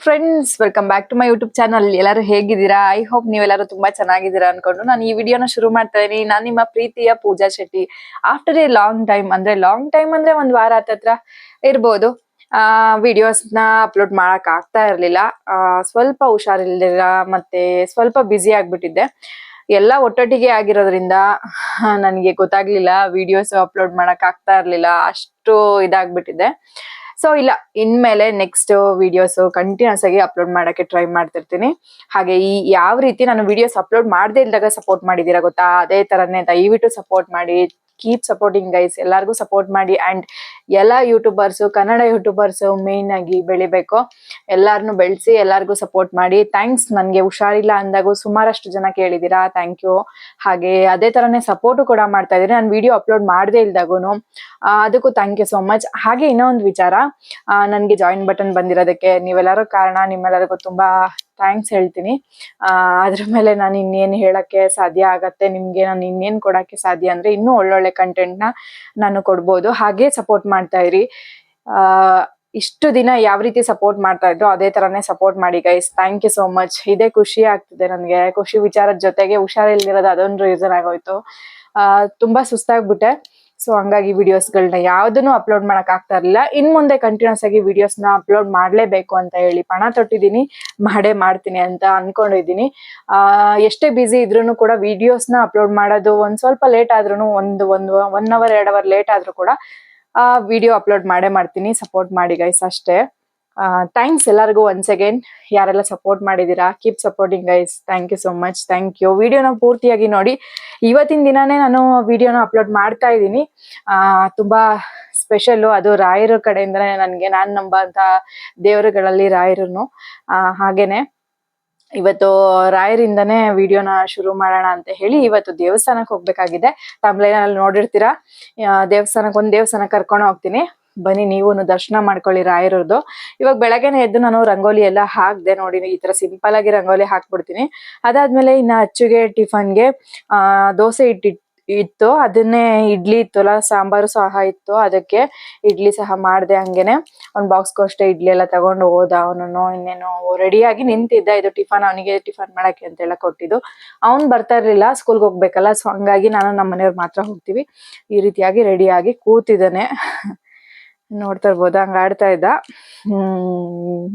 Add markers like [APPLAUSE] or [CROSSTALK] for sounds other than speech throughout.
Friends welcome back to my YouTube channel ಎಲ್ಲರೂ ಹೇಗಿದ್ದೀರಾ? I hope ನೀವೆಲ್ಲರೂ ತುಂಬಾ ಚೆನ್ನಾಗಿದ್ದೀರಾ ಅನ್ಕೊಂಡು ನಾನು ಈ ವಿಡಿಯೋನ ಶುರು ಮಾಡ್ತಾ ಇದೀನಿ. ನಾನು ನಿಮ್ಮ ಪ್ರೀತಿಯ Pooja Shetty. After a long time ಅಂದ್ರೆ ಲಾಂಗ್ ಟೈಮ್ ಅಂದ್ರೆ ಒಂದ್ ವಾರ ಹತ್ರ ಇರ್ಬೋದು. ಆ ವಿಡಿಯೋಸ್ನ ಅಪ್ಲೋಡ್ ಮಾಡಕ್ ಆಗ್ತಾ ಇರ್ಲಿಲ್ಲ. ಆ, ಸ್ವಲ್ಪ ಹುಷಾರಿಲ್ದಿರ ಮತ್ತೆ ಸ್ವಲ್ಪ ಬ್ಯುಸಿ ಆಗ್ಬಿಟ್ಟಿದ್ದೆ. ಎಲ್ಲ ಒಟ್ಟೊಟ್ಟಿಗೆ ಆಗಿರೋದ್ರಿಂದ ನನಗೆ ಗೊತ್ತಾಗ್ಲಿಲ್ಲ ವಿಡಿಯೋಸ್ ಅಪ್ಲೋಡ್ ಮಾಡಕ್ ಆಗ್ತಾ ಇರ್ಲಿಲ್ಲ ಅಷ್ಟು ಇದಾಗ್ಬಿಟ್ಟಿದೆ. ಸೊ ಇಲ್ಲ ಇನ್ಮೇಲೆ ನೆಕ್ಸ್ಟ್ ವಿಡಿಯೋಸ್ ಕಂಟಿನ್ಯೂಸ್ ಆಗಿ ಅಪ್ಲೋಡ್ ಮಾಡೋಕ್ಕೆ ಟ್ರೈ ಮಾಡ್ತಿರ್ತೀನಿ. ಹಾಗೆ ಈ ಯಾವ ರೀತಿ ನಾನು ವಿಡಿಯೋಸ್ ಅಪ್ಲೋಡ್ ಮಾಡದೇ ಇಲ್ದಾಗ ಸಪೋರ್ಟ್ ಮಾಡಿದ್ದೀರಾ ಗೊತ್ತಾ? ಅದೇ ತರನೇ ದಯವಿಟ್ಟು ಸಪೋರ್ಟ್ ಮಾಡಿ. ಕೀಪ್ ಸಪೋರ್ಟಿಂಗ್ ಗೈಸ್ ಎಲ್ಲರಿಗೂ ಸಪೋರ್ಟ್ ಮಾಡಿ ಅಂಡ್ ಎಲ್ಲ ಯೂಟ್ಯೂಬರ್ಸ್ ಕನ್ನಡ ಯೂಟ್ಯೂಬರ್ಸ್ ಮೇನ್ ಆಗಿ ಬೆಳಿಬೇಕು. ಎಲ್ಲಾರನ್ನು ಬೆಳೆಸಿ ಎಲ್ಲರಿಗೂ ಸಪೋರ್ಟ್ ಮಾಡಿ. ಥ್ಯಾಂಕ್ಸ್ ನನಗೆ ಹುಷಾರಿಲ್ಲ ಅಂದಾಗೂ ಸುಮಾರಷ್ಟು ಜನ ಕೇಳಿದ್ದೀರಾ ಥ್ಯಾಂಕ್ ಯು ಹಾಗೆ ಅದೇ ತರನೇ ಸಪೋರ್ಟು ಕೂಡ ಮಾಡ್ತಾ ಇದ್ದೀನಿ ನಾನು ವಿಡಿಯೋ ಅಪ್ಲೋಡ್ ಮಾಡದೇ ಇಲ್ದಾಗೂ ಅದಕ್ಕೂ ಥ್ಯಾಂಕ್ ಯು ಸೋ ಮಚ್ ಹಾಗೆ ಇನ್ನೊಂದು ವಿಚಾರ. ನನಗೆ ಜಾಯಿನ್ ಬಟನ್ ಬಂದಿರೋದಕ್ಕೆ ನೀವೆಲ್ಲರೂ ಕಾರಣ, ನಿಮ್ಮೆಲ್ಲರಿಗೂ ತುಂಬಾ ಥ್ಯಾಂಕ್ಸ್ ಹೇಳ್ತೀನಿ. ಅದ್ರ ಮೇಲೆ ನಾನು ಇನ್ನೇನು ಹೇಳಕ್ಕೆ ಸಾಧ್ಯ ಆಗತ್ತೆ, ನಿಮ್ಗೆ ನಾನು ಇನ್ನೇನು ಕೊಡಕ್ಕೆ ಸಾಧ್ಯ ಅಂದ್ರೆ ಇನ್ನೂ ಒಳ್ಳೊಳ್ಳೆ ಕಂಟೆಂಟ್ನ ನಾನು ಕೊಡ್ಬೋದು. ಹಾಗೆ ಸಪೋರ್ಟ್ ಮಾಡ್ತಾ ಇರಿ. ಇಷ್ಟು ದಿನ ಯಾವ ರೀತಿ ಸಪೋರ್ಟ್ ಮಾಡ್ತಾ ಇದ್ರು ಅದೇ ತರನೇ ಸಪೋರ್ಟ್ ಮಾಡಿ guys thank you so much ಇದೇ ಖುಷಿ ಆಗ್ತಿದೆ ನನಗೆ. ಖುಷಿ ವಿಚಾರದ ಜೊತೆಗೆ ಹುಷಾರಿಲ್ದಿರೋದು ಅದೊಂದು ರೀಸನ್ ಆಗೋಯ್ತು. ತುಂಬಾ ಸುಸ್ತಾಗ್ಬಿಟ್ಟೆ. ಸೊ ಹಂಗಾಗಿ ವಿಡಿಯೋಸ್ಗಳನ್ನ ಯಾವ್ದನ್ನು ಅಪ್ಲೋಡ್ ಮಾಡಕ್ ಆಗ್ತಾ ಇರಲಿಲ್ಲ. ಇನ್ ಮುಂದೆ ಕಂಟಿನ್ಯೂಸ್ ಆಗಿ ವಿಡಿಯೋಸ್ನ ಅಪ್ಲೋಡ್ ಮಾಡಲೇಬೇಕು ಅಂತ ಹೇಳಿ ಪಣ ತೊಟ್ಟಿದ್ದೀನಿ, ಮಾಡೇ ಮಾಡ್ತೀನಿ ಅಂತ ಅನ್ಕೊಂಡಿದ್ದೀನಿ. ಎಷ್ಟೇ ಬ್ಯುಸಿ ಇದ್ರೂ ಕೂಡ ವಿಡಿಯೋಸ್ನ ಅಪ್ಲೋಡ್ ಮಾಡೋದು ಒಂದ್ ಸ್ವಲ್ಪ ಲೇಟ್ ಆದ್ರೂ ಒಂದು ಒಂದು ಒನ್ ಅವರ್ ಎರಡ್ ಅವರ್ ಲೇಟ್ ಆದ್ರೂ ಕೂಡ ವಿಡಿಯೋ ಅಪ್ಲೋಡ್ ಮಾಡೇ ಮಾಡ್ತೀನಿ ಸಪೋರ್ಟ್ ಮಾಡಿ ಗೈಸ್ ಅಷ್ಟೇ. ಥ್ಯಾಂಕ್ಸ್ ಎಲ್ಲರಿಗೂ ಒನ್ಸ್ ಅಗೇನ್ ಯಾರೆಲ್ಲ ಸಪೋರ್ಟ್ ಮಾಡಿದ್ದೀರಾ keep supporting guys thank you so much thank you ವಿಡಿಯೋನ ಪೂರ್ತಿಯಾಗಿ ನೋಡಿ. ಇವತ್ತಿನ ದಿನಾನೇ ನಾನು ವಿಡಿಯೋನ ಅಪ್ಲೋಡ್ ಮಾಡ್ತಾ ಇದ್ದೀನಿ. ತುಂಬ ಸ್ಪೆಷಲ್ಲು ಅದು ರಾಯರ ಕಡೆಯಿಂದನೇ ನನಗೆ, ನಾನು ನಂಬಂತ ದೇವರುಗಳಲ್ಲಿ ರಾಯರನ್ನು. ಹಾಗೇನೆ ಇವತ್ತು ರಾಯರಿಂದನೇ ವಿಡಿಯೋನ ಶುರು ಮಾಡೋಣ ಅಂತ ಹೇಳಿ ಇವತ್ತು ದೇವಸ್ಥಾನಕ್ಕೆ ಹೋಗ್ಬೇಕಾಗಿದೆ. ತಮ್ಲೈನಲ್ಲಿ ನೋಡಿರ್ತೀರಾ? ದೇವಸ್ಥಾನಕ್ಕೆ, ಒಂದು ದೇವಸ್ಥಾನ ಕರ್ಕೊಂಡು ಹೋಗ್ತೀನಿ. ಬನ್ನಿ, ನೀವು ದರ್ಶನ ಮಾಡ್ಕೊಳ್ಳಿ ರಾಯರದ್ದು. ಇವಾಗ ಬೆಳಗ್ಗೆನೆ ಎದ್ದು ನಾನು ರಂಗೋಲಿ ಎಲ್ಲ ಹಾಕ್ದೆ ನೋಡಿ ಈ ತರ ಸಿಂಪಲ್ ಆಗಿ ರಂಗೋಲಿ ಹಾಕ್ಬಿಡ್ತೀನಿ. ಅದಾದ್ಮೇಲೆ ಇನ್ನ ಅಚ್ಚುಗೆ ಟಿಫನ್ಗೆ, ಆ, ದೋಸೆ ಇಟ್ಟಿ ಇತ್ತು. ಅದನ್ನೇ ಇಡ್ಲಿ ಇತ್ತಲ್ಲ, ಸಾಂಬಾರು ಸಹ ಇತ್ತು. ಅದಕ್ಕೆ ಇಡ್ಲಿ ಸಹ ಮಾಡಿದೆ ಹಂಗೇನೆ. ಅವ್ನ ಬಾಕ್ಸ್ ಅಷ್ಟೇ ಇಡ್ಲಿ ಎಲ್ಲ ತಗೊಂಡು ಹೋದ. ಅವನು ಇನ್ನೇನು ರೆಡಿಯಾಗಿ ನಿಂತಿದ್ದ. ಇದು ಟಿಫನ್, ಅವನಿಗೆ ಟಿಫನ್ ಮಾಡಕ್ಕೆ ಅಂತ ಎಲ್ಲ ಕೊಟ್ಟಿದ್ದು. ಅವ್ನು ಬರ್ತಾ ಇರ್ಲಿಲ್ಲ ಸ್ಕೂಲ್ಗೆ ಹೋಗ್ಬೇಕಲ್ಲ. ಸೊ ಹಂಗಾಗಿ ನಾನು ನಮ್ಮ ಮನೆಯವ್ರು ಮಾತ್ರ ಹೋಗ್ತೀವಿ. ಈ ರೀತಿಯಾಗಿ ರೆಡಿಯಾಗಿ ಕೂತಿದ್ದಾನೆ. ನೋಡ್ತಾ ಇರ್ಬೋದು. ಹಂಗ ಆಡ್ತಾ ಇದ್ದ. ಹ್ಮ್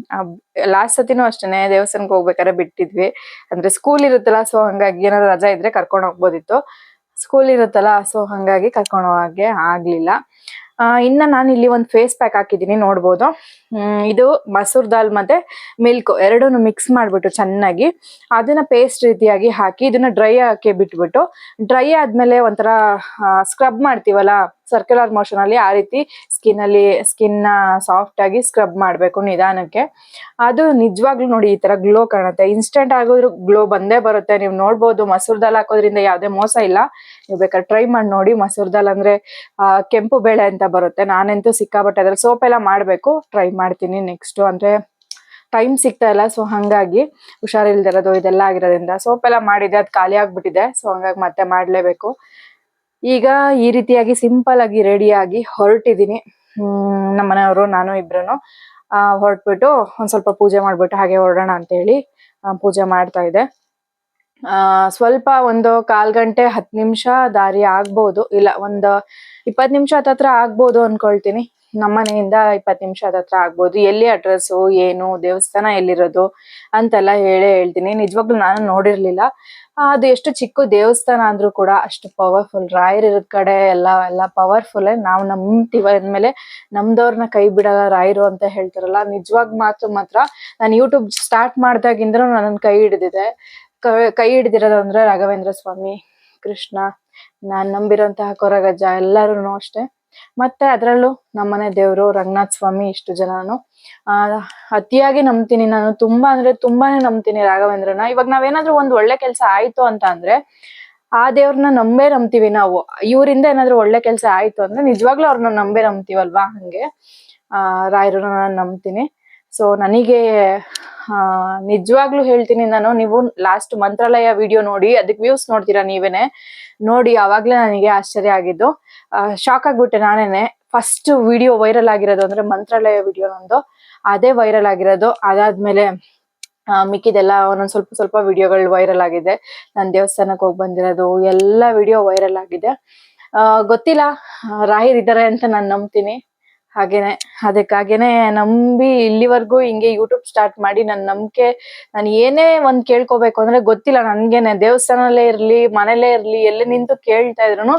ಲಾಸ್ಟ್ ಸತಿನೂ ಅಷ್ಟೇನೆ ದೇವಸ್ಥಾನಕ್ಕೆ ಹೋಗ್ಬೇಕಾದ್ರೆ ಬಿಟ್ಟಿದ್ವಿ. ಅಂದ್ರೆ ಸ್ಕೂಲ್ ಇರುತ್ತಲ್ಲ ಸೊ ಹಂಗಾಗಿ ಏನಾದ್ರು ರಜಾ ಇದ್ರೆ ಕರ್ಕೊಂಡು ಹೋಗ್ಬೋದಿತ್ತು. ಸ್ಕೂಲ್ ಇರುತ್ತಲ್ಲ ಸೊ ಹಂಗಾಗಿ ಕರ್ಕೊಂಡು ಹೋಗಕ್ಕೆ ಆಗ್ಲಿಲ್ಲ. ಇನ್ನ ನಾನು ಇಲ್ಲಿ ಒಂದು ಫೇಸ್ ಪ್ಯಾಕ್ ಹಾಕಿದ್ದೀನಿ, ನೋಡ್ಬೋದು. ಇದು ಮಸೂರ್ ದಾಲ್ ಮತ್ತೆ ಮಿಲ್ಕ್ ಎರಡೂ ಮಿಕ್ಸ್ ಮಾಡಿಬಿಟ್ಟು ಚೆನ್ನಾಗಿ ಅದನ್ನ ಪೇಸ್ಟ್ ರೀತಿಯಾಗಿ ಹಾಕಿ ಇದನ್ನ ಡ್ರೈ ಹಾಕಿ ಬಿಟ್ಬಿಟ್ಟು ಡ್ರೈ ಆದ್ಮೇಲೆ ಒಂಥರ ಸ್ಕ್ರಬ್ ಮಾಡ್ತೀವಲ್ಲ ಸರ್ಕ್ಯುಲರ್ ಮೋಷನ್ ಅಲ್ಲಿ ಆ ರೀತಿ ಸ್ಕಿನ್ ಅಲ್ಲಿ ಸ್ಕಿನ್ನ ಸಾಫ್ಟ್ ಆಗಿ ಸ್ಕ್ರಬ್ ಮಾಡ್ಬೇಕು ನಿಧಾನಕ್ಕೆ. ಅದು ನಿಜವಾಗ್ಲೂ ನೋಡಿ ಈ ತರ ಗ್ಲೋ ಕಾಣುತ್ತೆ. ಇನ್ಸ್ಟೆಂಟ್ ಆಗೋದ್ರು ಗ್ಲೋ ಬಂದೇ ಬರುತ್ತೆ. ನೀವು ನೋಡ್ಬೋದು ಮಸೂರ್ ದಾಲ್ ಹಾಕೋದ್ರಿಂದ ಯಾವ್ದೇ ಮೋಸ ಇಲ್ಲ. ನೀವು ಬೇಕಾದ್ರೆ ಟ್ರೈ ಮಾಡಿ ನೋಡಿ ಮಸೂರ್ ದಾಲ್ ಅಂದ್ರೆ ಕೆಂಪು ಬೇಳೆ ಅಂತ ಬರುತ್ತೆ. ನಾನಂತೂ ಸಿಕ್ಕಾಬಟ್ಟೆ ಅದ್ರಲ್ಲಿ ಸೋಪ್ ಎಲ್ಲ ಮಾಡ್ಬೇಕು. ಟ್ರೈ ಮಾಡ್ತೀನಿ ನೆಕ್ಸ್ಟ್ ಅಂದ್ರೆ ಟೈಮ್ ಸಿಗ್ತಾ ಇಲ್ಲ. ಸೊ ಹಂಗಾಗಿ ಹುಷಾರಿಲ್ದಿರೋದು ಇದೆಲ್ಲ ಆಗಿರೋದ್ರಿಂದ ಸೋಪ್ ಎಲ್ಲ ಮಾಡಿದೆ ಅದು ಖಾಲಿ ಆಗ್ಬಿಟ್ಟಿದೆ. ಸೊ ಹಂಗಾಗಿ ಮತ್ತೆ ಮಾಡ್ಲೇಬೇಕು. ಈಗ ಈ ರೀತಿಯಾಗಿ ಸಿಂಪಲ್ ಆಗಿ ರೆಡಿ ಆಗಿ ಹೊರಟಿದೀನಿ ಹ್ಮ್, ನಮ್ಮ ಮನೆಯವರು, ನಾನು ಇಬ್ರು ಹೊರಟ್ಬಿಟ್ಟು ಒಂದ್ ಸ್ವಲ್ಪ ಪೂಜೆ ಮಾಡ್ಬಿಟ್ಟು ಹಾಗೆ ಹೊರಡೋಣ ಅಂತ ಹೇಳಿ ಪೂಜೆ ಮಾಡ್ತಾ ಇದ್ದೆ. ಸ್ವಲ್ಪ ಒಂದು ಕಾಲ್ ಗಂಟೆ, ಹತ್ತು ನಿಮಿಷ ದಾರಿ ಆಗ್ಬೋದು. ಇಲ್ಲ, ಒಂದು ಇಪ್ಪತ್ ನಿಮಿಷ ಹತ್ತತ್ರ ಆಗ್ಬೋದು ಅನ್ಕೊಳ್ತೀನಿ. ನಮ್ಮನೆಯಿಂದ ಇಪ್ಪತ್ತು ನಿಮಿಷ ಹತ್ರ ಆಗ್ಬೋದು. ಎಲ್ಲಿ ಅಡ್ರೆಸ್ಸು ಏನು, ದೇವಸ್ಥಾನ ಎಲ್ಲಿರೋದು ಅಂತೆಲ್ಲ ಹೇಳೇ ಹೇಳ್ತೀನಿ. ನಿಜವಾಗ್ಲೂ ನಾನು ನೋಡಿರ್ಲಿಲ್ಲ. ಅದು ಎಷ್ಟು ಚಿಕ್ಕ ದೇವಸ್ಥಾನ ಅಂದ್ರೂ ಕೂಡ ಅಷ್ಟು ಪವರ್ಫುಲ್ ರಾಯರ್ ಇರೋ ಕಡೆ ಎಲ್ಲ ಎಲ್ಲ ಪವರ್ಫುಲ್ ನಾವು ನಂಬ್ತೀವಿ. ಅಂದ್ಮೇಲೆ ನಮ್ದವ್ರನ್ನ ಕೈ ಬಿಡಲ್ಲ ರಾಯರು ಅಂತ ಹೇಳ್ತಾರಲ್ಲ, ನಿಜವಾಗ್ ಮಾತ್ರ ಮಾತ್ರ ನಾನು ಯೂಟ್ಯೂಬ್ ಸ್ಟಾರ್ಟ್ ಮಾಡ್ದಾಗಿಂದ್ರ ನನ್ನ ಕೈ ಹಿಡಿದಿದೆ. ಕೈ ಹಿಡಿದಿರೋದು ಅಂದ್ರೆ ರಾಘವೇಂದ್ರ ಸ್ವಾಮಿ, ಕೃಷ್ಣ. ನಾನ್ ನಂಬಿರೋಂತಹ ಕೊರಗಜ್ಜ ಎಲ್ಲರೂ ಅಷ್ಟೇ. ಮತ್ತೆ ಅದರಲ್ಲೂ ನಮ್ಮನೆ ದೇವರು ರಂಗನಾಥ್ ಸ್ವಾಮಿ ಇಷ್ಟು ಜನನು. ಆ, ಅತಿಯಾಗಿ ನಂಬ್ತೀನಿ ನಾನು. ತುಂಬಾ ಅಂದ್ರೆ ತುಂಬಾನೇ ನಂಬ್ತೀನಿ ರಾಘವೇಂದ್ರನ. ಇವಾಗ ನಾವೇನಾದ್ರೂ ಒಂದ್ ಒಳ್ಳೆ ಕೆಲ್ಸ ಆಯ್ತು ಅಂತ ಅಂದ್ರೆ ಆ ದೇವ್ರನ್ನ ನಂಬೇ ನಂಬ್ತೀವಿ ನಾವು. ಇವರಿಂದ ಏನಾದ್ರು ಒಳ್ಳೆ ಕೆಲ್ಸ ಆಯ್ತು ಅಂದ್ರೆ ನಿಜವಾಗ್ಲೂ ಅವ್ರನ್ನ ನಂಬೇ ನಂಬ್ತೀವಲ್ವಾ ಹಂಗೆ? ಆ, ರಾಯರನ್ನ ನಾನು ನಂಬ್ತೀನಿ. ಸೊ ನನಗೆ ನಿಜವಾಗ್ಲೂ ಹೇಳ್ತೀನಿ ನಾನು, ನೀವು ಲಾಸ್ಟ್ ಮಂತ್ರಾಲಯ ವಿಡಿಯೋ ನೋಡಿ, ಅದಕ್ಕೆ ವ್ಯೂಸ್ ನೋಡ್ತೀರಾ ನೀವೇನೆ? ನೋಡಿ, ಅವಾಗ್ಲೇ ನನಗೆ ಆಶ್ಚರ್ಯ ಆಗಿದ್ದು. ಶಾಕ್ ಆಗ್ಬಿಟ್ಟೆ ನಾನೇನೆ. ಫಸ್ಟ್ ವಿಡಿಯೋ ವೈರಲ್ ಆಗಿರೋದು ಅಂದ್ರೆ ಮಂತ್ರಾಲಯ ವಿಡಿಯೋ ನಂದು ಅದೇ ವೈರಲ್ ಆಗಿರೋದು. ಅದಾದ್ಮೇಲೆ ಮಿಕ್ಕಿದೆಲ್ಲ ಒಂದೊಂದ್ ಸ್ವಲ್ಪ ಸ್ವಲ್ಪ ವಿಡಿಯೋಗಳು ವೈರಲ್ ಆಗಿದೆ. ನನ್ನ ದೇವಸ್ಥಾನಕ್ಕೆ ಹೋಗಿ ಬಂದಿರೋದು, ಎಲ್ಲ ವಿಡಿಯೋ ವೈರಲ್ ಆಗಿದೆ. ಗೊತ್ತಿಲ್ಲ ರಾಹಿರ್ ಇದ್ದಾರೆ ಅಂತ ನಾನು ನಂಬ್ತೀನಿ. ಹಾಗೇನೆ, ಅದಕ್ಕಾಗೇನೆ ನಂಬಿ ಇಲ್ಲಿವರೆಗೂ ಹಿಂಗೆ ಯೂಟ್ಯೂಬ್ ಸ್ಟಾರ್ಟ್ ಮಾಡಿ ನನ್ನ ನಂಬಿಕೆ, ನಾನು ಏನೇ ಒಂದ್ ಕೇಳ್ಕೊಬೇಕು ಅಂದ್ರೆ ಗೊತ್ತಿಲ್ಲ, ನನ್ಗೇನೆ ದೇವಸ್ಥಾನಲ್ಲೇ ಇರ್ಲಿ ಮನೇಲೇ ಇರ್ಲಿ, ಎಲ್ಲೇ ನಿಂತು ಕೇಳ್ತಾ ಇದ್ರು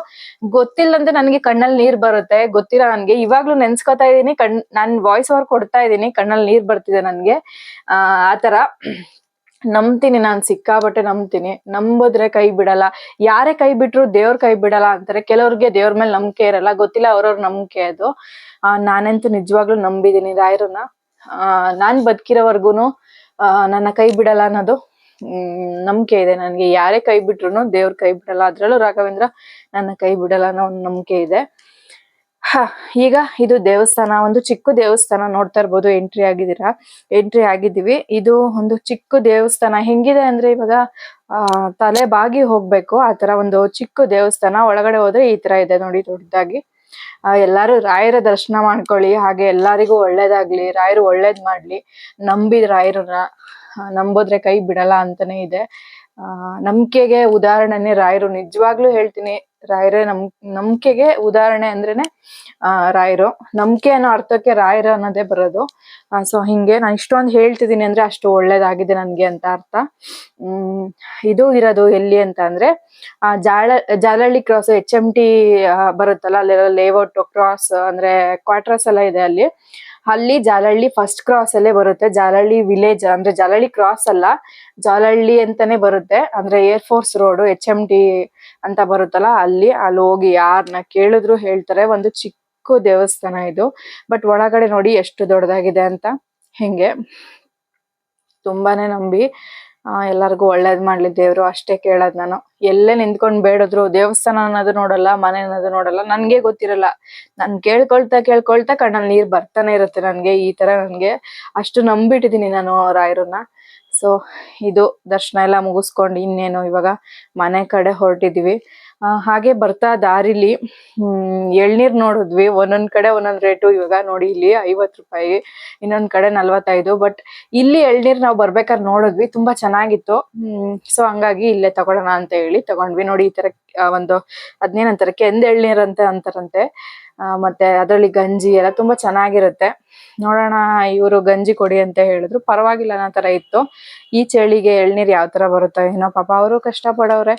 ಗೊತ್ತಿಲ್ಲಂತೆ ನನಗೆ ಕಣ್ಣಲ್ಲಿ ನೀರ್ ಬರುತ್ತೆ. ಗೊತ್ತಿಲ್ಲ ನನ್ಗೆ, ಇವಾಗ್ಲೂ ನೆನ್ಸ್ಕೊತಾ ಇದೀನಿ, ಕಣ್, ನಾನ್ ವಾಯ್ಸ್ ಓವರ್ ಕೊಡ್ತಾ ಇದೀನಿ, ಕಣ್ಣಲ್ಲಿ ನೀರ್ ಬರ್ತಿದೆ ನನ್ಗೆ. ಆ ಆತರ [CLEARS THROAT] ನಂಬ್ತೀನಿ ನಾನ್ ಸಿಕ್ಕಾಬಟ್ಟೆ ನಂಬ್ತೀನಿ. ನಂಬಿದ್ರೆ ಕೈ ಬಿಡಲ್ಲ. ಯಾರೇ ಕೈ ಬಿಟ್ರು ದೇವ್ರ ಕೈ ಬಿಡಲ್ಲ ಅಂತಾರೆ. ಕೆಲವ್ರಿಗೆ ದೇವ್ರ ಮೇಲೆ ನಂಬಿಕೆ ಇರಲ್ಲ. ಗೊತ್ತಿಲ್ಲ ಅವ್ರವ್ರ ನಂಬಿಕೆ ಅದು. ನಾನಂತೂ ನಿಜವಾಗ್ಲೂ ನಂಬಿದೀನಿ ರಾಯರನ್ನ ನಾನು ಆ, ನನ್ನ ಕೈ ಬಿಡಲ್ಲ ಅನ್ನೋದು ನಂಬಿಕೆ ಇದೆ ನನ್ಗೆ. ಯಾರೇ ಕೈ ಬಿಟ್ರು ದೇವ್ರ ಕೈ ಬಿಡಲ್ಲ. ಅದ್ರಲ್ಲೂ ರಾಘವೇಂದ್ರ ನನ್ನ ಕೈ ಬಿಡಲ್ಲ ಅನ್ನೋ ಒಂದು ನಂಬಿಕೆ ಇದೆ. ಹ ಈಗ ಇದು ದೇವಸ್ಥಾನ ಒಂದು ಚಿಕ್ಕ ದೇವಸ್ಥಾನ ನೋಡ್ತಾ ಇರ್ಬೋದು. ಎಂಟ್ರಿ ಆಗಿದ್ದೀರಾ? ಎಂಟ್ರಿ ಆಗಿದ್ದೀವಿ. ಇದು ಒಂದು ಚಿಕ್ಕ ದೇವಸ್ಥಾನ. ಹೆಂಗಿದೆ ಅಂದ್ರೆ ಇವಾಗ ತಲೆ ಬಾಗಿ ಹೋಗ್ಬೇಕು. ಆ ತರ ಒಂದು ಚಿಕ್ಕ ದೇವಸ್ಥಾನ. ಒಳಗಡೆ ಹೋದ್ರೆ ಈ ತರ ಇದೆ ನೋಡಿ ದೊಡ್ಡದಾಗಿ. ಎಲ್ಲಾರು ರಾಯರ ದರ್ಶನ ಮಾಡ್ಕೊಳ್ಳಿ, ಹಾಗೆ ಎಲ್ಲರಿಗೂ ಒಳ್ಳೇದಾಗ್ಲಿ, ರಾಯರು ಒಳ್ಳೇದ್ ಮಾಡ್ಲಿ. ನಂಬಿದ ರಾಯರನ್ನ ನಂಬೋದ್ರೆ ಕೈ ಬಿಡಲ್ಲ ಅಂತಾನೆ ಇದೆ. ನಂಬಿಕೆಗೆ ಉದಾಹರಣೆನೆ ರಾಯರು. ನಿಜವಾಗ್ಲೂ ಹೇಳ್ತೀನಿ ರಾಯರೇ ನಮ್, ನಂಬಿಕೆಗೆ ಉದಾಹರಣೆ ಅಂದ್ರೇನೆ, ಆ, ರಾಯರು. ನಂಬಿಕೆ ಅನ್ನೋ ಅರ್ಥಕ್ಕೆ ರಾಯರು ಅನ್ನೋದೇ ಬರೋದು. ಸೊ ಹಿಂಗೆ ನಾನು ಇಷ್ಟೊಂದು ಹೇಳ್ತಿದ್ದೀನಿ ಅಂದ್ರೆ ಅಷ್ಟು ಒಳ್ಳೇದಾಗಿದೆ ನನ್ಗೆ ಅಂತ ಅರ್ಥ. ಹ್ಮ್, ಇದು ಇರೋದು ಎಲ್ಲಿ ಅಂತ ಅಂದ್ರೆ, ಆ, ಜಾಳ Jalahalli cross H M T ಬರುತ್ತಲ್ಲ ಅಲ್ಲೆಲ್ಲ ಲೇಔಟ್ ಕ್ರಾಸ್ ಅಂದ್ರೆ ಕ್ವಾರ್ಟರ್ಸ್ ಎಲ್ಲ ಇದೆ ಅಲ್ಲಿ. ಅಲ್ಲಿ ಜಾಲಹಳ್ಳಿ ಫಸ್ಟ್ ಕ್ರಾಸ್ ಅಲ್ಲೇ ಬರುತ್ತೆ. ಜಾಲಹಳ್ಳಿ ವಿಲೇಜ್ ಅಂದ್ರೆ ಜಾಲಹಳ್ಳಿ ಕ್ರಾಸ್ ಅಲ್ಲ ಜಾಲಹಳ್ಳಿ ಅಂತಾನೆ ಬರುತ್ತೆ. ಅಂದ್ರೆ air force road H M T ಅಂತ ಬರುತ್ತಲ್ಲ, ಅಲ್ಲಿ ಅಲ್ಲಿ ಹೋಗಿ ಯಾರನ್ನ ಕೇಳಿದ್ರು ಹೇಳ್ತಾರೆ. ಒಂದು ಚಿಕ್ಕ ದೇವಸ್ಥಾನ ಇದು. ಬಟ್ ಒಳಗಡೆ ನೋಡಿ ಎಷ್ಟು ದೊಡ್ಡದಾಗಿದೆ ಅಂತ ಹಿಂಗೆ. ತುಂಬಾನೇ ನಂಬಿ ಎಲ್ಲರಿಗೂ ಒಳ್ಳೇದ್ ಮಾಡ್ಲಿ ದೇವ್ರು, ಅಷ್ಟೇ ಕೇಳೋದ್ ನಾನು. ಎಲ್ಲೇ ನಿಂತ್ಕೊಂಡ್ ಬೇಡದ್ರು, ದೇವಸ್ಥಾನ ಅನ್ನೋದು ನೋಡಲ್ಲ, ಮನೆ ಅನ್ನೋದು ನೋಡಲ್ಲ, ನನ್ಗೆ ಗೊತ್ತಿರಲ್ಲ. ನಾನ್ ಕೇಳ್ಕೊಳ್ತಾ ಕೇಳ್ಕೊಳ್ತಾ ಕಣ್ಣಲ್ಲಿ ನೀರ್ ಬರ್ತಾನೆ ಇರುತ್ತೆ ನನ್ಗೆ, ಈ ತರ ನನ್ಗೆ. ಅಷ್ಟು ನಂಬಿಟ್ಟಿದೀನಿ ನಾನು ರಾಯರನ್ನ ಸೊ ಇದು ದರ್ಶನ ಎಲ್ಲ ಮುಗಿಸ್ಕೊಂಡು ಇನ್ನೇನು ಇವಾಗ ಮನೆ ಕಡೆ ಹೊರಟಿದ್ವಿ. ಹಾಗೆ ಬರ್ತಾ ದಾರಿಲಿ ಎಳ್ನೀರು ನೋಡಿದ್ವಿ. ಒಂದೊಂದ್ ಕಡೆ ಒಂದೊಂದ್ ರೇಟು ಇವಾಗ ನೋಡಿ ಇಲ್ಲಿ ಐವತ್ ರೂಪಾಯಿ, ಇನ್ನೊಂದ್ ಕಡೆ ನಲ್ವತ್ತೈದು. ಬಟ್ ಇಲ್ಲಿ ಎಳ್ನೀರ್ ನಾವು ಬರ್ಬೇಕಾದ್ರೆ ನೋಡಿದ್ವಿ. ತುಂಬಾ ಚೆನ್ನಾಗಿತ್ತು. ಸೊ ಹಂಗಾಗಿ ಇಲ್ಲೇ ತಗೊಳ್ಳೋಣ ಅಂತ ಹೇಳಿ ತಗೊಂಡ್ವಿ. ನೋಡಿ ಈ ತರ ಒಂದು ಅದ್ನೇನಂತಾರೆ ಕೆಂದ್ ಎಳ್ನೀರ್ ಅಂತ ಅಂತಾರಂತೆ. ಮತ್ತೆ ಅದರಲ್ಲಿ ಗಂಜಿ ಎಲ್ಲ ತುಂಬಾ ಚೆನ್ನಾಗಿರುತ್ತೆ. ನೋಡೋಣ, ಇವರು ಗಂಜಿ ಕೊಡಿ ಅಂತ ಹೇಳಿದ್ರು. ಪರವಾಗಿಲ್ಲ, ಅನ್ನೋ ತರ ಇತ್ತು. ಈ ಚಳಿಗೆ ಎಳ್ನೀರ್ ಯಾವ ತರ ಬರುತ್ತೋ ಏನೋ ಪಾಪ, ಅವರು ಕಷ್ಟ ಪಡೋರೆ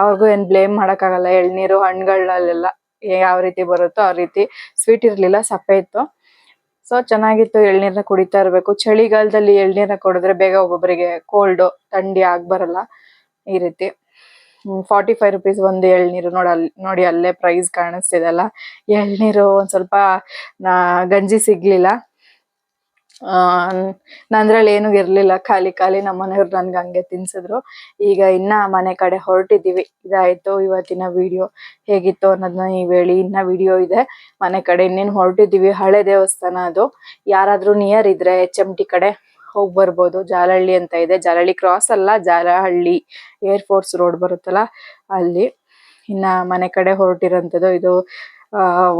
ಅವ್ರಿಗೂ ಏನ್ ಬ್ಲೇಮ್ ಮಾಡಕ್ಕಾಗಲ್ಲ. ಎಳ್ನೀರು, ಹಣ್ಣುಗಳಲ್ಲೆಲ್ಲ ಯಾವ ರೀತಿ ಬರುತ್ತೋ ಆ ರೀತಿ ಸ್ವೀಟ್ ಇರ್ಲಿಲ್ಲ, ಸಪ್ಪೆ ಇತ್ತು. ಸೊ ಚೆನ್ನಾಗಿತ್ತು ಎಳ್ನೀರನ್ನ ಕುಡಿತಾ ಇರ್ಬೇಕು. ಚಳಿಗಾಲದಲ್ಲಿ ಎಳ್ನೀರ್ನ ಕುಡಿದ್ರೆ ಬೇಗ ಒಬ್ಬೊಬ್ಬರಿಗೆ ಕೋಲ್ಡ್ ಥಂಡಿ ಆಗ್ಬರಲ್ಲ ಈ ರೀತಿ. ಫಾರ್ಟಿ ಫೈವ್ ರುಪೀಸ್ ಒಂದು ಎಳ್ನೀರು ನೋಡಿ ಅಲ್ಲಿ ನೋಡಿ ಅಲ್ಲೇ ಪ್ರೈಸ್ ಕಾಣಿಸ್ತಿದೆಲ್ಲ. ಎಳ್ನೀರು ಒಂದ್ ಸ್ವಲ್ಪ ಗಂಜಿ ಸಿಗ್ಲಿಲ್ಲ. ಆ ನಂದ್ರಲ್ಲಿ ಏನು ಇರ್ಲಿಲ್ಲ. ಖಾಲಿ ಖಾಲಿ ನಮ್ಮ ಮನೆಯವ್ರು ನನ್ಗೆ ಹಂಗೆ ತಿನ್ಸಿದ್ರು. ಈಗ ಇನ್ನ ಮನೆ ಕಡೆ ಹೊರಟಿದೀವಿ. ಇದಾಯ್ತು ಇವತ್ತಿನ ವಿಡಿಯೋ ಹೇಗಿತ್ತು ಅನ್ನೋದನ್ನ ನೀವ್ ಹೇಳಿ ಇನ್ನ ವಿಡಿಯೋ ಇದೆ. ಮನೆ ಕಡೆ ಇನ್ನೇನು ಹೊರಟಿದೀವಿ. ಹಳೆ ದೇವಸ್ಥಾನ ಅದು. ಯಾರಾದ್ರೂ ನಿಯರ್ ಇದ್ರೆ ಎಚ್ ಎಂ ಟಿ ಕಡೆ. ಹೋಗ್ ಬರ್ಬೋದು ಜಾಲಹಳ್ಳಿ ಅಂತ ಇದೆ. ಜಾಲಹಳ್ಳಿ ಕ್ರಾಸ್ ಅಲ್ಲ, ಜಾಲಹಳ್ಳಿ ಏರ್ ಫೋರ್ಸ್ ರೋಡ್ ಬರುತ್ತಲ್ಲ, ಅಲ್ಲಿ. ಇನ್ನ ಮನೆ ಕಡೆ ಹೊರಟಿರೋಂಥದ್ದು. ಇದು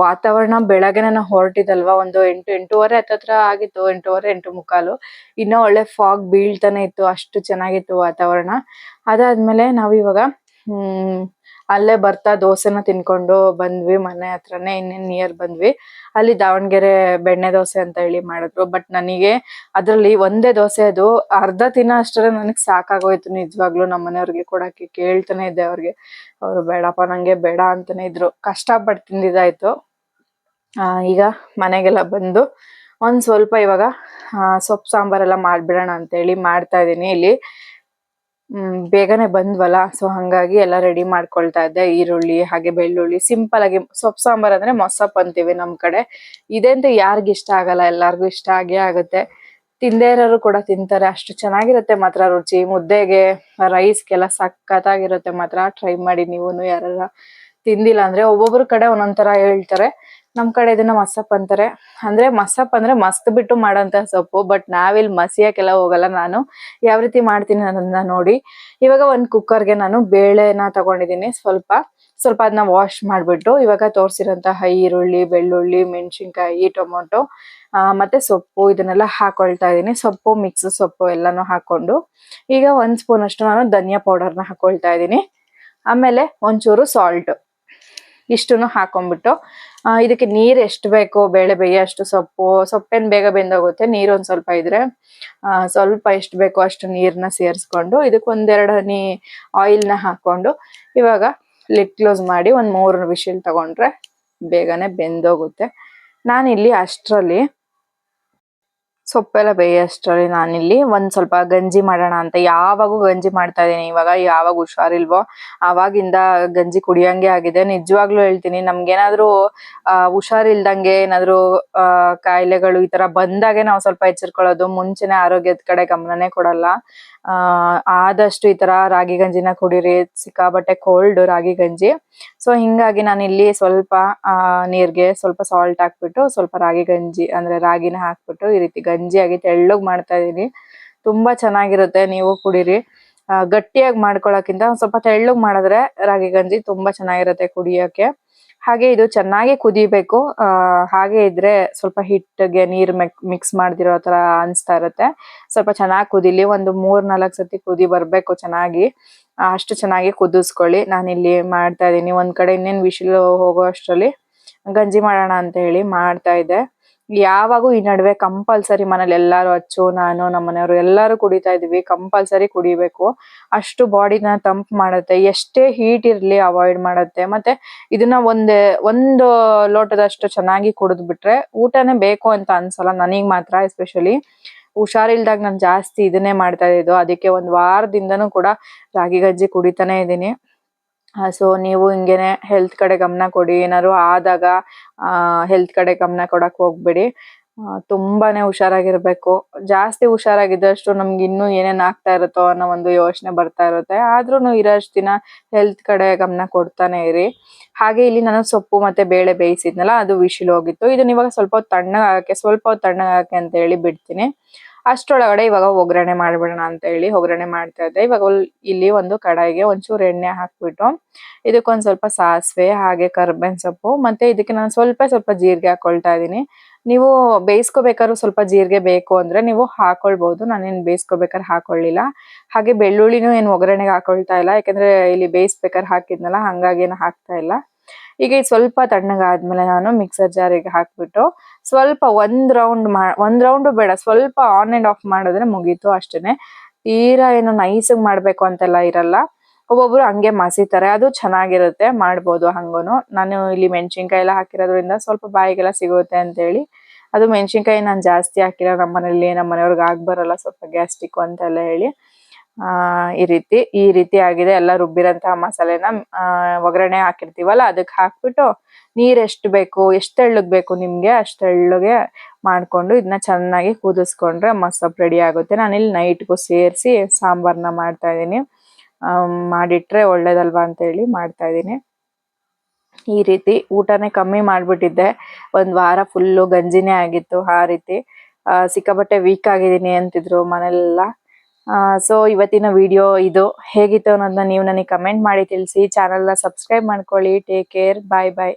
ವಾತಾವರಣ ಬೆಳಗ್ಗೆನೇ ನಾವು ಹೊರಟಿದಲ್ವಾ? ಒಂದು ಎಂಟು, ಎಂಟೂವರೆ ಹತ್ತತ್ರ ಆಗಿತ್ತು. ಎಂಟೂವರೆ, ಎಂಟು ಮುಕ್ಕಾಲು. ಇನ್ನೂ ಒಳ್ಳೆ ಫಾಗ್ ಬೀಳ್ತಾನೆ ಇತ್ತು. ಅಷ್ಟು ಚೆನ್ನಾಗಿತ್ತು ವಾತಾವರಣ. ಅದಾದ್ಮೇಲೆ ನಾವ್ ಇವಾಗ ಹ್ಮ್. ಅಲ್ಲೇ ಬರ್ತಾ ದೋಸೆನ ತಿನ್ಕೊಂಡು ಬಂದ್ವಿ ಮನೆ ಹತ್ರನೇ, ಇನ್ನೇನ್ ನಿಯರ್ ಬಂದ್ವಿ. ಅಲ್ಲಿ ದಾವಣಗೆರೆ ಬೆಣ್ಣೆ ದೋಸೆ ಅಂತ ಹೇಳಿ ಮಾಡಿದ್ರು. ಬಟ್ ನನಗೆ ಅದರಲ್ಲಿ ಒಂದೇ ದೋಸೆ ಅದು ಅರ್ಧ ದಿನ ಅಷ್ಟರೇ ನನಗೆ ಸಾಕಾಗೋಯ್ತು ನಿಜವಾಗ್ಲೂ ನಮ್ಮ ಮನೆಯವ್ರಿಗೆ ಕೊಡಕ್ಕೆ. ಕೇಳ್ತಾನೆ ಇದ್ದೆ ಅವ್ರಿಗೆ. ಅವ್ರು ಬೇಡಪ್ಪ, ನಂಗೆ ಬೇಡ ಅಂತಾನೆ ಇದ್ರು. ಕಷ್ಟಪಟ್ಟು ತಿಂದಿದ್ದಾಯ್ತು. ಈಗ ಮನೆಗೆಲ್ಲ ಬಂದು ಒಂದ್ ಸ್ವಲ್ಪ ಇವಾಗ ಸೊಪ್ಪು ಸಾಂಬಾರೆಲ್ಲ ಮಾಡ್ಬಿಡೋಣ ಅಂತ ಹೇಳಿ ಮಾಡ್ತಾ ಇದ್ದೀನಿ ಇಲ್ಲಿ. ಬೇಗನೆ ಬಂದ್ವಲ್ಲ? ಸೊ ಹಂಗಾಗಿ ಎಲ್ಲ ರೆಡಿ ಮಾಡ್ಕೊಳ್ತಾ ಇದ್ದೆ. ಈರುಳ್ಳಿ, ಹಾಗೆ ಬೆಳ್ಳುಳ್ಳಿ ಸಿಂಪಲ್ ಆಗಿ ಸೊಪ್ಪು ಸಾಂಬಾರ್ ಅಂದ್ರೆ ಮೊಸಪ್ ಅಂತೀವಿ ನಮ್ ಕಡೆ. ಇದಂತೂ ಯಾರಿಗ ಇಷ್ಟ ಆಗಲ್ಲ, ಎಲ್ಲಾರ್ಗು ಇಷ್ಟ ಆಗೇ ಆಗುತ್ತೆ. ತಿಂದೇ ಇರೋರು ಕೂಡ ತಿಂತಾರೆ, ಅಷ್ಟು ಚೆನ್ನಾಗಿರುತ್ತೆ ಮಾತ್ರ ರುಚಿ. ಮುದ್ದೆಗೆ ರೈಸ್ಗೆಲ್ಲ ಸಖತ್ತಾಗಿರುತ್ತೆ ಮಾತ್ರ. ಟ್ರೈ ಮಾಡಿ ನೀವು ಯಾರ ತಿಂದಿಲ್ಲ ಅಂದ್ರೆ ಒಬ್ಬೊಬ್ರು ಕಡೆ ಒಂದೊಂದ್ ತರ ಹೇಳ್ತಾರೆ. ನಮ್ ಕಡೆ ಇದನ್ನ ಮಸಪ್ ಅಂತಾರೆ. ಅಂದ್ರೆ ಮಸಪ್ ಅಂದ್ರೆ ಮಸ್ತ್ ಬಿಟ್ಟು ಮಾಡೋಂತ ಸೊಪ್ಪು ಬಟ್ ನಾವಿಲ್ಲಿ ಮಸಿಯಕ್ಕೆಲ್ಲ ಹೋಗಲ್ಲ ನಾನು. ಯಾವ ರೀತಿ ಮಾಡ್ತೀನಿ ಅನ್ನೋದನ್ನ ನೋಡಿ. ಇವಾಗ ಒಂದ್ ಕುಕ್ಕರ್ಗೆ ನಾನು ಬೇಳೆನ ತಗೊಂಡಿದ್ದೀನಿ ಸ್ವಲ್ಪ. ಸ್ವಲ್ಪ ಅದನ್ನ ವಾಶ್ ಮಾಡ್ಬಿಟ್ಟು ಇವಾಗ ತೋರಿಸಿರೋಂತಹ ಈರುಳ್ಳಿ, ಬೆಳ್ಳುಳ್ಳಿ, ಮೆಣಸಿನ್ಕಾಯಿ, ಟೊಮೊಟೊ ಮತ್ತೆ ಸೊಪ್ಪು ಇದನ್ನೆಲ್ಲ ಹಾಕೊಳ್ತಾ ಇದ್ದೀನಿ. ಸೊಪ್ಪು ಮಿಕ್ಸ್ ಸೊಪ್ಪು ಎಲ್ಲಾನು ಹಾಕೊಂಡು. ಈಗ ಒಂದ್ ಸ್ಪೂನ್ ಅಷ್ಟು ನಾನು ಧನಿಯಾ ಪೌಡರ್ನ ಹಾಕೊಳ್ತಾ ಇದ್ದೀನಿ. ಆಮೇಲೆ ಒಂಚೂರು ಸಾಲ್ಟ್ ಇಷ್ಟನ್ನು ಹಾಕೊಂಡ್ಬಿಟ್ಟು ಇದಕ್ಕೆ ನೀರು ಎಷ್ಟು ಬೇಕೋ ಬೇಳೆ ಬೇಯಷ್ಟು ಸೊಪ್ಪು, ಸೊಪ್ಪೇನ್ ಬೇಗ ಬೆಂದೋಗುತ್ತೆ, ನೀರು ಒಂದ್ ಸ್ವಲ್ಪ ಇದ್ರೆ ಸ್ವಲ್ಪ ಎಷ್ಟು ಬೇಕೋ ಅಷ್ಟು ನೀರನ್ನ ಸೇರಿಸ್ಕೊಂಡು ಇದಕ್ಕೆ ಒಂದೆರಡು ಹನಿ ಆಯಿಲ್ನ ಹಾಕೊಂಡು ಇವಾಗ ಲಿಡ್ ಕ್ಲೋಸ್ ಮಾಡಿ ಒಂದು ಮೂರು ವಿಶಿಲ್ ತಗೊಂಡ್ರೆ ಬೇಗನೆ ಬೆಂದೋಗುತ್ತೆ. ನಾನಿಲ್ಲಿ ಅಷ್ಟ್ರಲ್ಲಿ ಸೊಪ್ಪೆಲ್ಲ ಬೇಯೋಷ್ಟರಲ್ಲಿ ನಾನಿಲ್ಲಿ. ಒಂದ್ ಸ್ವಲ್ಪ ಗಂಜಿ ಮಾಡೋಣ ಅಂತ ಯಾವಾಗೂ ಗಂಜಿ ಮಾಡ್ತಾ ಇದ್ದೀನಿ. ಇವಾಗ ಯಾವಾಗ ಹುಷಾರಿಲ್ವೋ ಅವಾಗಿಂದ ಗಂಜಿ ಕುಡಿಯಂಗೆ ಆಗಿದೆ. ನಿಜವಾಗ್ಲೂ ಹೇಳ್ತೀನಿ, ನಮ್ಗೇನಾದ್ರೂ ಹುಷಾರಿಲ್ದಂಗೆ ಏನಾದ್ರೂ ಕಾಯಿಲೆಗಳು ಈ ತರ ಬಂದಾಗೆ ನಾವು ಸ್ವಲ್ಪ ಎಚ್ಚರಿಕೊಳ್ಳೋದು. ಮುಂಚೆನೆ ಆರೋಗ್ಯದ ಕಡೆ ಗಮನನೇ ಕೊಡಲ್ಲ. ಆ, ಆದಷ್ಟು ಈ ತರ ರಾಗಿ ಗಂಜಿನ ಕುಡೀರಿ ಸಿಕ್ಕಾಬಟ್ಟೆ ಕೋಲ್ಡ್ ರಾಗಿ ಗಂಜಿ. ಸೊ ಹಿಂಗಾಗಿ ನಾನು ಇಲ್ಲಿ ಸ್ವಲ್ಪ, ಆ, ನೀರ್ಗೆ ಸ್ವಲ್ಪ ಸಾಲ್ಟ್ ಹಾಕ್ಬಿಟ್ಟು ಸ್ವಲ್ಪ ರಾಗಿ ಗಂಜಿ, ಅಂದ್ರೆ ರಾಗಿನ ಹಾಕ್ಬಿಟ್ಟು ಈ ರೀತಿ ಗಂಜಿಯಾಗಿ ತೆಳ್ಳಗ್ ಮಾಡ್ತಾ ಇದೀನಿ. ತುಂಬಾ ಚೆನ್ನಾಗಿರುತ್ತೆ, ನೀವು ಕುಡೀರಿ. ಗಟ್ಟಿಯಾಗಿ ಮಾಡ್ಕೊಳಕ್ಕಿಂತ ಸ್ವಲ್ಪ ತೆಳ್ಳಗ್ ಮಾಡಿದ್ರೆ ರಾಗಿ ಗಂಜಿ ತುಂಬಾ ಚೆನ್ನಾಗಿರುತ್ತೆ ಕುಡಿಯೋಕೆ ಹಾಗೆ ಇದು ಚೆನ್ನಾಗಿ ಕುದಿಬೇಕು. ಹಾಗೆ ಇದ್ರೆ ಸ್ವಲ್ಪ ಹಿಟ್ಟಿಗೆ ನೀರ್ ಮಿಕ್ಸ್ ಮಾಡ್ದಿರೋ ತರ ಅನ್ಸ್ತಾ ಇರುತ್ತೆ. ಸ್ವಲ್ಪ ಚೆನ್ನಾಗಿ ಕುದಿಲಿ, ಒಂದು ಮೂರ್ ನಾಲ್ಕು ಸತಿ ಕುದಿ ಬರ್ಬೇಕು ಚೆನ್ನಾಗಿ. ಅಷ್ಟು ಚೆನ್ನಾಗಿ ಕುದಿಸ್ಕೊಳ್ಳಿ. ನಾನಿಲ್ಲಿ ಮಾಡ್ತಾ ಇದೀನಿ. ಒಂದ್ ಕಡೆ ಇನ್ನೇನ್ ವಿಶಿಲ್ ಹೋಗೋ ಅಷ್ಟ್ರಲ್ಲಿ ಗಂಜಿ ಮಾಡೋಣ ಅಂತ ಹೇಳಿ ಮಾಡ್ತಾ ಇದ್ದೆ. ಯಾವಾಗೂ ಈ ನಡುವೆ ಕಂಪಲ್ಸರಿ ಮನೇಲಿ ಎಲ್ಲಾರು ಅಚ್ಚು, ನಾನು ನಮ್ಮ ಮನೆಯವರು ಎಲ್ಲಾರು ಕುಡಿತಾ ಇದೀವಿ ಕಂಪಲ್ಸರಿ ಕುಡಿಬೇಕು. ಅಷ್ಟು ಬಾಡಿನ ತಂಪ್ ಮಾಡುತ್ತೆ. ಎಷ್ಟೇ ಹೀಟ್ ಇರ್ಲಿ ಅವಾಯ್ಡ್ ಮಾಡುತ್ತೆ. ಮತ್ತೆ ಇದನ್ನ ಒಂದೇ, ಒಂದು ಲೋಟದಷ್ಟು ಚೆನ್ನಾಗಿ ಕುಡಿದ್ ಬಿಟ್ರೆ ಊಟನೇ ಬೇಕು ಅಂತ ಅನ್ಸಲ್ಲ ನನಗ್ ಮಾತ್ರ ಎಸ್ಪೆಷಲಿ ಹುಷಾರಿಲ್ದಾಗ ನಾನು ಜಾಸ್ತಿ ಇದನ್ನೇ ಮಾಡ್ತಾ ಇದ್ದು ಅದಕ್ಕೆ ಒಂದ್ ವಾರದಿಂದನೂ ಕೂಡ ರಾಗಿ ಗಜ್ಜಿ ಕುಡಿತಾನೆ ಇದೀನಿ ಸೊ ನೀವು ಹಿಂಗೇನೆ ಹೆಲ್ತ್ ಕಡೆ ಗಮನ ಕೊಡಿ. ಏನಾದ್ರು ಆದಾಗ ಹೆಲ್ತ್ ಕಡೆ ಗಮನ ಕೊಡಕ್ ಹೋಗ್ಬೇಡಿ. ತುಂಬಾನೇ ಹುಷಾರಾಗಿರ್ಬೇಕು. ಜಾಸ್ತಿ ಹುಷಾರಾಗಿದ್ದಷ್ಟು ನಮ್ಗೆ ಇನ್ನೂ ಏನೇನ್ ಆಗ್ತಾ ಇರುತ್ತೋ ಅನ್ನೋ ಒಂದು ಯೋಚನೆ ಬರ್ತಾ ಇರುತ್ತೆ. ಆದ್ರೂನು ಇರೋಷ್ಟು ದಿನ ಹೆಲ್ತ್ ಕಡೆ ಗಮನ ಕೊಡ್ತಾನೆ ಇರಿ. ಹಾಗೆ ಇಲ್ಲಿ ನಾನು ಸೊಪ್ಪು ಮತ್ತೆ ಬೇಳೆ ಬೇಯಿಸಿದ್ನಲ್ಲ, ಅದು ವಿಶಿಲ್ ಹೋಗಿತ್ತು. ಇದನ್ನ ಇವಾಗ ಸ್ವಲ್ಪ ಹೊತ್ತು ತಣ್ಣಗಾಗಕ್ಕೆ, ಸ್ವಲ್ಪ ಹೊತ್ತು ತಣ್ಣಗಾಗಕ್ಕೆ ಅಂತ ಹೇಳಿ ಬಿಡ್ತೀನಿ. ಅಷ್ಟ್ರೊಳಗಡೆ ಇವಾಗ ಒಗ್ಗರಣೆ ಮಾಡ್ಬಿಡೋಣ ಅಂತ ಹೇಳಿ ಒಗ್ಗರಣೆ ಮಾಡ್ತಾ ಇದ್ದೆ. ಇವಾಗ ಇಲ್ಲಿ ಒಂದು ಕಡಾಯಿಗೆ ಒಂಚೂರು ಎಣ್ಣೆ ಹಾಕ್ಬಿಟ್ಟು, ಇದಕ್ಕೊಂದ್ ಸ್ವಲ್ಪ ಸಾಸಿವೆ ಹಾಗೆ ಕರ್ಬೇವಿನ ಸೊಪ್ಪು, ಮತ್ತೆ ಇದಕ್ಕೆ ನಾನು ಸ್ವಲ್ಪ ಸ್ವಲ್ಪ ಜೀರಿಗೆ ಹಾಕೊಳ್ತಾ ಇದ್ದೀನಿ. ನೀವು ಬೇಯಿಸ್ಕೋಬೇಕಾದ್ರೂ ಸ್ವಲ್ಪ ಜೀರಿಗೆ ಬೇಕು ಅಂದ್ರೆ ನೀವು ಹಾಕೊಳ್ಬಹುದು ನಾನೇನು ಬೇಯಿಸ್ಕೋಬೇಕಾದ್ರೆ ಹಾಕೊಳ್ಳಿಲ್ಲ ಹಾಗೆ ಬೆಳ್ಳುಳ್ಳಿನೂ ಏನು ಒಗ್ಗರಣೆಗೆ ಹಾಕೊಳ್ತಾ ಇಲ್ಲ. ಯಾಕಂದ್ರೆ ಇಲ್ಲಿ ಬೇಯಿಸ್ಬೇಕಾದ್ರೆ ಹಾಕಿದ್ನಲ್ಲ, ಹಂಗಾಗಿ ಏನು ಹಾಕ್ತಾ ಇಲ್ಲ. ಈಗ ಸ್ವಲ್ಪ ತಣ್ಣಗಾದ್ಮೇಲೆ ನಾನು ಮಿಕ್ಸರ್ ಜಾರಿಗೆ ಹಾಕ್ಬಿಟ್ಟು ಸ್ವಲ್ಪ ಒಂದ್ ರೌಂಡ್ ಮಾ, ಒಂದ್ ರೌಂಡ್ ಬೇಡ, ಸ್ವಲ್ಪ ಆನ್ ಅಂಡ್ ಆಫ್ ಮಾಡಿದ್ರೆ ಮುಗೀತು ಅಷ್ಟೇನೆ. ತೀರಾ ಏನು ನೈಸಾಗಿ ಮಾಡ್ಬೇಕು ಅಂತೆಲ್ಲ ಇರಲ್ಲ. ಒಬ್ಬೊಬ್ರು ಹಂಗೆ ಮಸಿತಾರೆ, ಅದು ಚೆನ್ನಾಗಿರುತ್ತೆ, ಮಾಡ್ಬೋದು ಹಂಗೂ ನಾನು ಇಲ್ಲಿ ಮೆಣಸಿನ್ಕಾಯಿ ಎಲ್ಲ ಹಾಕಿರೋದ್ರಿಂದ ಸ್ವಲ್ಪ ಬಾಯಿಗೆಲ್ಲ ಸಿಗುತ್ತೆ ಅಂತ ಹೇಳಿ ಅದು ಮೆಣಸಿನ್ಕಾಯಿ ನಾನು ಜಾಸ್ತಿ ಹಾಕಿರೋ ನಮ್ಮ ಮನೇಲಿ ನಮ್ಮ ಮನೆಯವ್ರಿಗೆ ಆಗಿ ಬರಲ್ಲ, ಸ್ವಲ್ಪ ಗ್ಯಾಸ್ಟಿಕ್ ಅಂತೆಲ್ಲ ಹೇಳಿ. ಆ, ಈ ರೀತಿ ಈ ರೀತಿ ಆಗಿದೆ. ಎಲ್ಲ ರುಬ್ಬಿರಂತಹ ಮಸಾಲೆನ ಒಗ್ಗರಣೆ ಹಾಕಿರ್ತೀವಲ್ಲ ಅದಕ್ಕೆ ಹಾಕ್ಬಿಟ್ಟು ನೀರ್ ಎಷ್ಟು ಬೇಕು, ಎಷ್ಟು ತೆಳ್ಳಗ್ ಬೇಕು ನಿಮ್ಗೆ, ಅಷ್ಟು ತೆಳ್ಳಗೆ ಮಾಡ್ಕೊಂಡು ಇದನ್ನ ಚೆನ್ನಾಗಿ ಕುದಿಸ್ಕೊಂಡ್ರೆ ಮಸಪ್ ರೆಡಿ ಆಗುತ್ತೆ. ನಾನಿಲ್ಲಿ ನೈಟ್ಗೂ ಸೇರಿಸಿ ಸಾಂಬಾರ್ನ ಮಾಡ್ತಾ ಇದ್ದೀನಿ. ಮಾಡಿಟ್ರೆ ಒಳ್ಳೇದಲ್ವಾ ಅಂತ ಹೇಳಿ ಮಾಡ್ತಾ ಇದ್ದೀನಿ. ಈ ರೀತಿ ಊಟನೇ ಕಮ್ಮಿ ಮಾಡ್ಬಿಟ್ಟಿದ್ದೆ. ಒಂದ್ ವಾರ ಫುಲ್ಲು ಗಂಜಿನೇ ಆಗಿತ್ತು ಆ ರೀತಿ. ಸಿಕ್ಕಾಪಟ್ಟೆ ವೀಕ್ ಆಗಿದ್ದೀನಿ ಅಂತಿದ್ರು ಮನೇಲೆಲ್ಲ ಸೊ ಇವತ್ತಿನ ವಿಡಿಯೋ ಇದು. ಹೇಗಿತ್ತು ಅನ್ನೋದನ್ನ ನೀವು ನನಗೆ ಕಮೆಂಟ್ ಮಾಡಿ ತಿಳಿಸಿ. ಚಾನಲ್ನ ಸಬ್ಸ್ಕ್ರೈಬ್ ಮಾಡ್ಕೊಳ್ಳಿ. ಟೇಕ್ ಕೇರ್ ಬಾಯ್ ಬಾಯ್